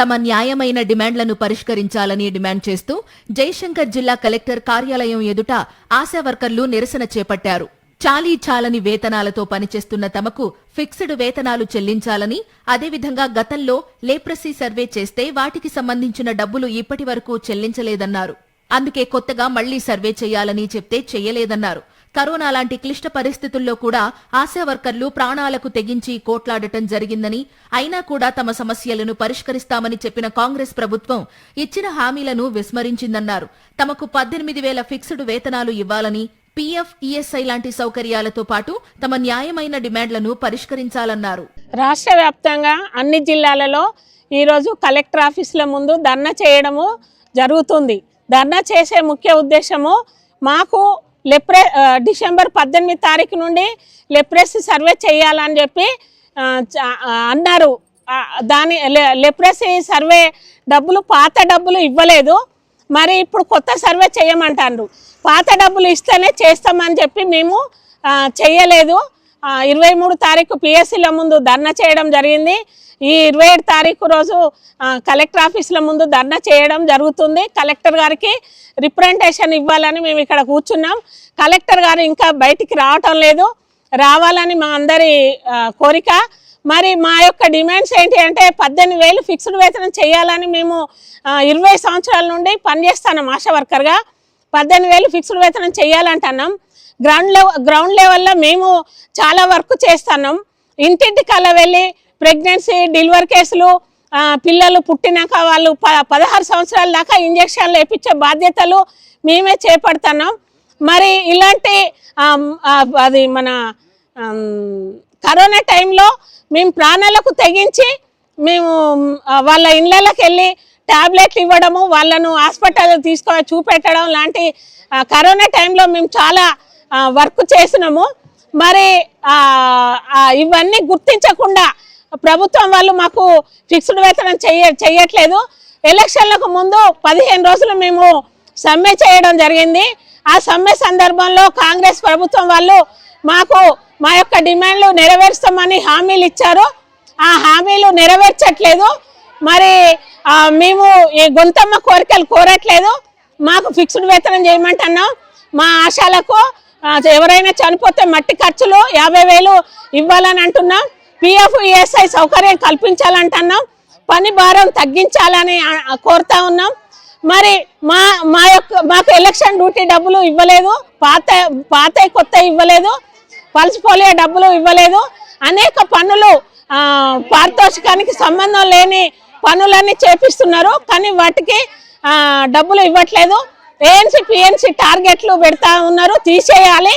తమ న్యాయమైన డిమాండ్లను పరిష్కరించాలని డిమాండ్ చేస్తూ జయశంకర్ జిల్లా కలెక్టర్ కార్యాలయం ఎదుట ఆశా వర్కర్లు నిరసన చేపట్టారు. చాలీ చాలని వేతనాలతో పనిచేస్తున్న తమకు ఫిక్స్డ్ వేతనాలు చెల్లించాలని అదేవిధంగా గతంలో లేప్రసీ సర్వే చేస్తే వాటికి సంబంధించిన డబ్బులు ఇప్పటి వరకు చెల్లించలేదన్నారు. అందుకే కొత్తగా మళ్ళీ సర్వే చేయాలని చెప్తే చెయ్యలేదన్నారు కరోనా లాంటి క్లిష్ట పరిస్థితుల్లో కూడా ఆశా వర్కర్లు ప్రాణాలకు తెగించి కోట్లాడటం జరిగిందని అయినా కూడా తమ సమస్యలను పరిష్కరిస్తామని చెప్పిన కాంగ్రెస్ ప్రభుత్వం ఇచ్చిన హామీలను విస్మరించిందన్నారు. తమకు పద్దెనిమిది వేల ఫిక్స్డ్ వేతనాలు ఇవ్వాలని పీఎఫ్ ఈఎస్ఐ లాంటి సౌకర్యాలతో పాటు తమ న్యాయమైన డిమాండ్లను పరిష్కరించాలన్నారు. రాష్ట్ర వ్యాప్తంగా అన్ని జిల్లాలలో ఈరోజు కలెక్టర్ ఆఫీసుల ముందు ధర్నా చేయడము జరుగుతుంది. ధర్నా చేసే ముఖ్య ఉద్దేశము మాకు లెప్రే డిసెంబర్ పద్దెనిమిది తారీఖు నుండి లెప్రసీ సర్వే చేయాలని చెప్పి అన్నారు. దాని లెప్రసీ సర్వే డబ్బులు పాత డబ్బులు ఇవ్వలేదు. మరి ఇప్పుడు కొత్త సర్వే చేయమంటారు పాత డబ్బులు ఇస్తేనే చేస్తామని చెప్పి మేము చేయలేదు. ఇరవై మూడు తారీఖు పిఎస్సీల ముందు ధర్నా చేయడం జరిగింది. ఈ ఇరవై ఏడు తారీఖు రోజు కలెక్టర్ ఆఫీసుల ముందు ధర్నా చేయడం జరుగుతుంది. కలెక్టర్ గారికి రిప్రజెంటేషన్ ఇవ్వాలని మేము ఇక్కడ కూర్చున్నాం. కలెక్టర్ గారు ఇంకా బయటికి రావటం లేదు. రావాలని మా అందరి కోరిక. మరి మా యొక్క డిమాండ్స్ ఏంటి అంటే పద్దెనిమిది వేలు ఫిక్స్డ్ వేతనం చేయాలని మేము ఇరవై సంవత్సరాల నుండి పనిచేస్తాను ఆశా వర్కర్గా. పద్దెనిమిది వేలు ఫిక్స్డ్ వేతనం చేయాలంటున్నాం గ్రౌండ్ లెవెల్ గ్రౌండ్ లెవెల్లో మేము చాలా వర్క్ చేస్తున్నాం. ఇంటింటి కల వెళ్ళి ప్రెగ్నెన్సీ డెలివరీ కేసులు పిల్లలు పుట్టినాక వాళ్ళు ప పదహారు సంవత్సరాల దాకా ఇంజక్షన్లు వేయించే బాధ్యతలు మేమే చేపడుతున్నాం. మరి ఇలాంటి అది మన కరోనా టైంలో మేము ప్రాణాలకు తెగించి మేము వాళ్ళ ఇళ్ళకి వెళ్ళి ట్యాబ్లెట్లు ఇవ్వడము వాళ్ళను హాస్పిటల్ తీసుకొని చూపెట్టడం లాంటి కరోనా టైంలో మేము చాలా వర్క్ చేసినాము. మరి ఇవన్నీ గుర్తించకుండా ప్రభుత్వం వాళ్ళు మాకు ఫిక్స్డ్ వేతనం చెయ్య చెయ్యట్లేదు. ఎలక్షన్లకు ముందు పదిహేను రోజులు మేము సమ్మె చేయడం జరిగింది. ఆ సమ్మె సందర్భంలో కాంగ్రెస్ ప్రభుత్వం వాళ్ళు మాకు మా యొక్క డిమాండ్లు నెరవేరుస్తామని హామీలు ఇచ్చారు. ఆ హామీలు నెరవేర్చట్లేదు. మరి మేము ఈ గొంతమ్మ కోరికలు కోరట్లేదు. మాకు ఫిక్స్డ్ వేతనం చేయమంటున్నాం. మా ఆశాలకు ఎవరైనా చనిపోతే మట్టి ఖర్చులు యాభై వేలు ఇవ్వాలని అంటున్నాం. పిఎఫ్ ఈఎస్ఐ సౌకర్యం కల్పించాలంటున్నాం. పని భారం తగ్గించాలని కోరుతా ఉన్నాం. మరి మా మా యొక్క మాకు ఎలక్షన్ డ్యూటీ డబ్బులు ఇవ్వలేదు. పాత పాత కొత్త ఇవ్వలేదు. పల్స్ పోలియో డబ్బులు ఇవ్వలేదు. అనేక పనులు పారితోషికానికి సంబంధం లేని పనులన్నీ చేపిస్తున్నారు కానీ వాటికి డబ్బులు ఇవ్వట్లేదు. ఏఎన్సీ పిఎన్సీ టార్గెట్లు పెడతా ఉన్నారు తీసేయాలి.